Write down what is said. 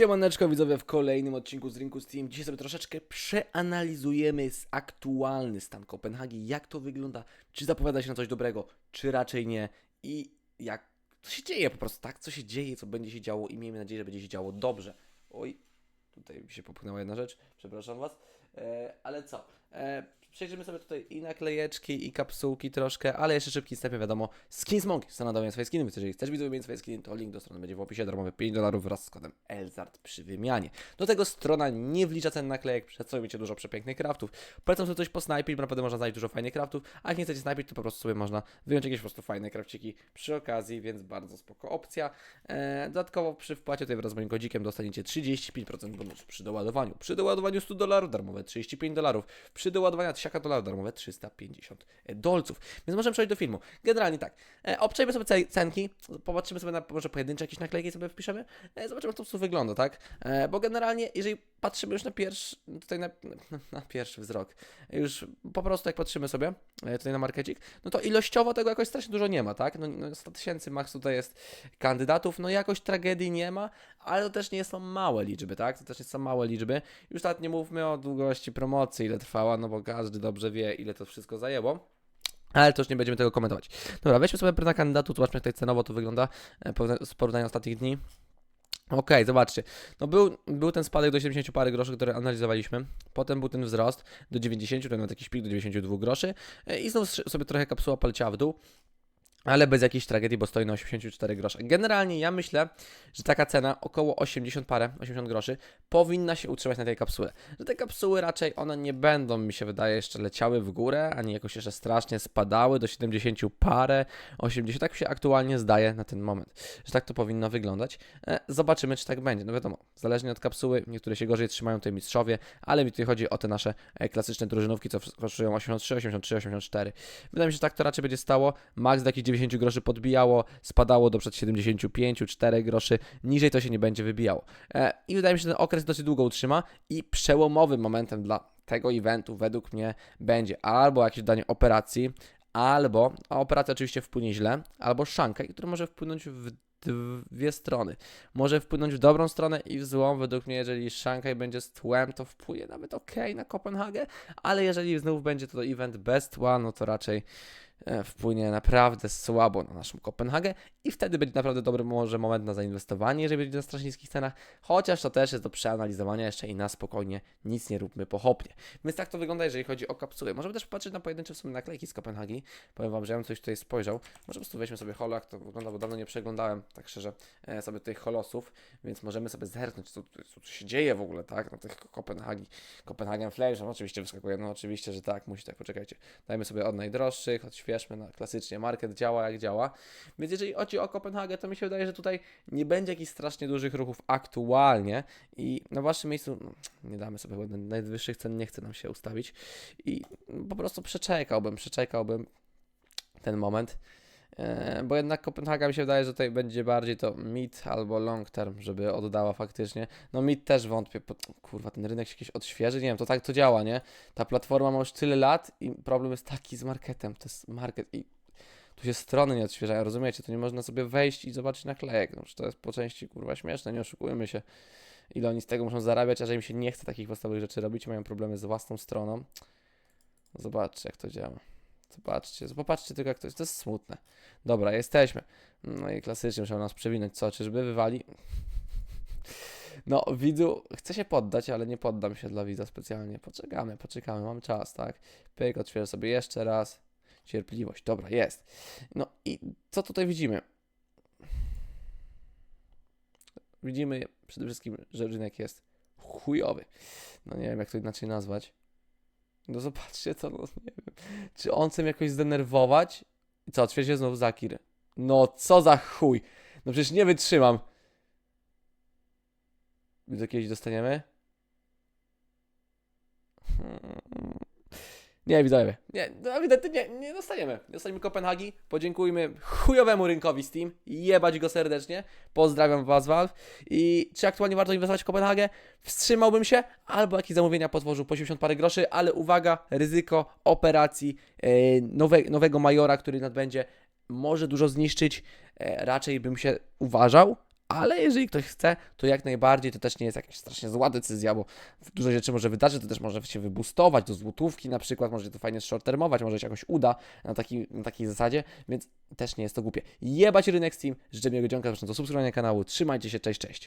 Siemaneczko widzowie w kolejnym odcinku z Rinku Steam. Dzisiaj sobie troszeczkę przeanalizujemy aktualny stan Kopenhagi, jak to wygląda, czy zapowiada się na coś dobrego, czy raczej nie i jak co się dzieje po prostu, tak? Co się dzieje, co będzie się działo i miejmy nadzieję, że będzie się działo dobrze. Oj, tutaj mi się popchnęła jedna rzecz, przepraszam Was, e, ale co? E, przejrzymy sobie tutaj i naklejeczki, i kapsułki troszkę, ale jeszcze szybki wstęp, wiadomo, Skins Monkey, strona do swoje skiny, więc jeżeli chcesz mieć swoje skiny, to link do strony będzie w opisie, darmowe 5 dolarów wraz z kodem ELZARD przy wymianie. Do tego strona nie wlicza cen naklejek, przed sobą macie dużo przepięknych craftów. Polecam sobie coś posnajpić, bo naprawdę można znaleźć dużo fajnych craftów, a jak nie chcecie snajpić, to po prostu sobie można wyjąć jakieś po prostu fajne crafciki przy okazji, więc bardzo spoko opcja. E, dodatkowo przy wpłacie tutaj wraz z moim kodzikiem dostaniecie 35% bonusu przy doładowaniu. Przy doładowaniu 100 dolarów darmowe 35 dolarów, przy doładowaniu 1000 dolarów darmowe 350 dolców. Więc możemy przejść do filmu. Generalnie tak, e, obczajmy sobie ce- cenki, popatrzymy sobie na może pojedyncze jakieś naklejki sobie wpiszemy, e, zobaczymy jak to po wygląda, tak? E, bo generalnie, jeżeli patrzymy już na pierwszy, tutaj na, na, pierwszy wzrok, już po prostu jak patrzymy sobie e, tutaj na markecik, no to ilościowo tego jakoś strasznie dużo nie ma, tak? No, no 100 tysięcy max tutaj jest kandydatów, no jakoś tragedii nie ma, ale to też nie są małe liczby, tak? To też nie są małe liczby. Już nawet nie mówmy o długości promocji, ile trwała, no bo każdy dobrze wie, ile to wszystko zajęło. Ale to już nie będziemy tego komentować. Dobra, weźmy sobie na kandydatu, zobaczmy jak tutaj cenowo to wygląda e, porówna- z porównania ostatnich dni. Okej, zobaczcie. No był, był ten spadek do 70 pary groszy, który analizowaliśmy. Potem był ten wzrost do 90, tutaj nawet jakiś pik do 92 groszy. E, I znów sobie trochę kapsuła poleciała w dół. Ale bez jakiejś tragedii, bo stoi na 84 grosze. Generalnie ja myślę, że taka cena, około 80 parę, 80 groszy, powinna się utrzymać na tej kapsule. Że te kapsuły raczej one nie będą, mi się wydaje, jeszcze leciały w górę, ani jakoś jeszcze strasznie spadały do 70 parę, 80, tak się aktualnie zdaje na ten moment, że tak to powinno wyglądać. E, Zobaczymy, czy tak będzie. No wiadomo, zależnie od kapsuły, niektóre się gorzej trzymają, tutaj mistrzowie, ale mi tutaj chodzi o te nasze e, klasyczne drużynówki, co kosztują 83, 83, 84. Wydaje mi się, że tak to raczej będzie stało. Max do jakichś 90 groszy podbijało, spadało do przed 75, 4 groszy, niżej to się nie będzie wybijało. E, I wydaje mi się, że ten okres dosyć długo utrzyma i przełomowym momentem dla tego eventu według mnie będzie albo jakieś danie operacji, albo, a operacja oczywiście wpłynie źle, albo szanka, który może wpłynąć w dwie strony. Może wpłynąć w dobrą stronę i w złą. Według mnie, jeżeli Shanghai będzie z tłem, to wpłynie nawet ok na Kopenhagę, ale jeżeli znów będzie to event bez tła, no to raczej wpłynie naprawdę słabo na naszą Kopenhagę i wtedy będzie naprawdę dobry może moment na zainwestowanie, jeżeli będzie na strasznie niskich cenach, chociaż to też jest do przeanalizowania jeszcze i na spokojnie, nic nie róbmy pochopnie. Więc tak to wygląda, jeżeli chodzi o kapsuły. Możemy też popatrzeć na pojedyncze w sumie naklejki z Kopenhagi. Powiem Wam, że ja bym coś tutaj spojrzał. Może po prostu weźmy sobie holo, jak to wygląda, bo dawno nie przeglądałem, tak szczerze, e, sobie tych holosów, więc możemy sobie zerknąć, co, co tu się dzieje w ogóle, tak, na tych Kopenhagi, Copenhagen Flames, oczywiście wyskakuje, no oczywiście, że tak, musi tak, poczekajcie. Dajmy sobie od najdroższych, odświeżmy, no klasycznie, market działa jak działa, więc jeżeli chodzi o Kopenhagę, to mi się wydaje, że tutaj nie będzie jakichś strasznie dużych ruchów aktualnie i na waszym miejscu no, nie damy sobie chyba najwyższych cen, nie chce nam się ustawić i po prostu przeczekałbym, przeczekałbym ten moment. E, Bo jednak Kopenhaga mi się wydaje, że tutaj będzie bardziej to mid albo long term, żeby oddała faktycznie. No mid też wątpię, kurwa ten rynek się jakiś odświeży, nie wiem, to tak to działa, nie? Ta platforma ma już tyle lat i problem jest taki z marketem, to jest market i tu się strony nie odświeżają, rozumiecie? To nie można sobie wejść i zobaczyć naklejek, no, to jest po części kurwa śmieszne, nie oszukujmy się. Ile oni z tego muszą zarabiać, a że im się nie chce takich podstawowych rzeczy robić, mają problemy z własną stroną. Zobaczcie jak to działa. Zobaczcie, popatrzcie tylko jak to jest, to jest smutne. Dobra, jesteśmy. No i klasycznie musiał nas przewinąć, co, czyżby wywali? No, widzu, chcę się poddać, ale nie poddam się dla widza specjalnie. Poczekamy, poczekamy, mamy czas, tak? Pyk, otwierzę sobie jeszcze raz. Cierpliwość, dobra, jest. No i co tutaj widzimy? Widzimy przede wszystkim, że rynek jest chujowy. No nie wiem, jak to inaczej nazwać. No zobaczcie to, no nie wiem. Czy on chce mnie jakoś zdenerwować? I co, otwiera się znowu Zakir. No co za chuj. No przecież nie wytrzymam. Do kiedyś dostaniemy? Hmm. Nie, widzowie. Nie, no ewidentnie nie, nie dostaniemy. Nie Kopenhagi. Podziękujmy chujowemu rynkowi Steam. Jebać go serdecznie. Pozdrawiam Was, Valve. I czy aktualnie warto inwestować w Kopenhagę? Wstrzymałbym się, albo jakieś zamówienia podwożył po 80 parę groszy, ale uwaga, ryzyko operacji e, nowe, nowego majora, który nadbędzie, może dużo zniszczyć. E, raczej bym się uważał, ale jeżeli ktoś chce, to jak najbardziej to też nie jest jakaś strasznie zła decyzja, bo dużo rzeczy może wydarzyć, to też może się wybustować do złotówki na przykład, może to fajnie short-termować, może się jakoś uda na, taki, na takiej zasadzie, więc też nie jest to głupie. Jebać rynek Steam, życzę miłego dzionka, zapraszam do subskrybowania kanału, trzymajcie się, cześć, cześć.